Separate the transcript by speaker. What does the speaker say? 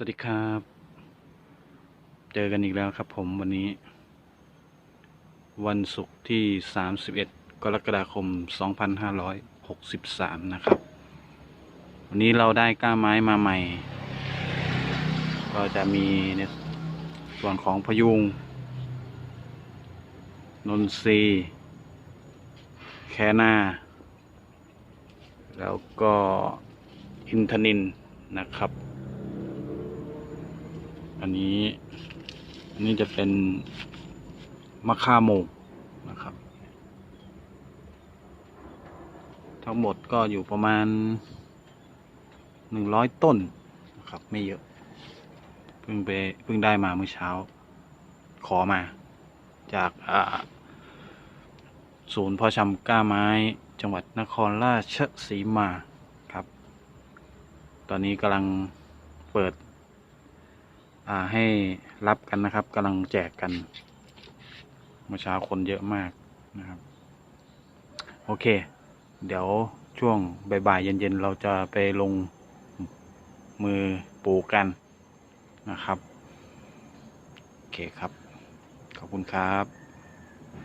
Speaker 1: สวัสดีครับ เจอกันอีกแล้วครับผมวันนี้ วันศุกร์ที่ 31 กรกฎาคม 2563 นะครับ วันนี้เราได้ก้าไม้มาใหม่ ก็จะมีในส่วนของพยุง นนทรีแคนา แล้วก็อินทนินนะครับ อันนี้ อันนี้จะเป็นมะข่าโมงนะครับ ทั้งหมดก็อยู่ประมาณหนึ่งร้อยต้นนะครับ ไม่เยอะ เพิ่งไปเพิ่งได้มาเมื่อเช้า ขอมา จากศูนย์เพอชำก้าไม้ จังหวัดนครราชสีมาครับ ตอนนี้กำลังเปิด ให้รับกันนะครับกำลังแจกกันเมื่อเช้าคนเยอะมากนะครับ โอเค เดี๋ยวช่วงบ่ายๆเย็นๆ เราจะไปลงมือปลูกกันนะครับ โอเคครับ ขอบคุณครับ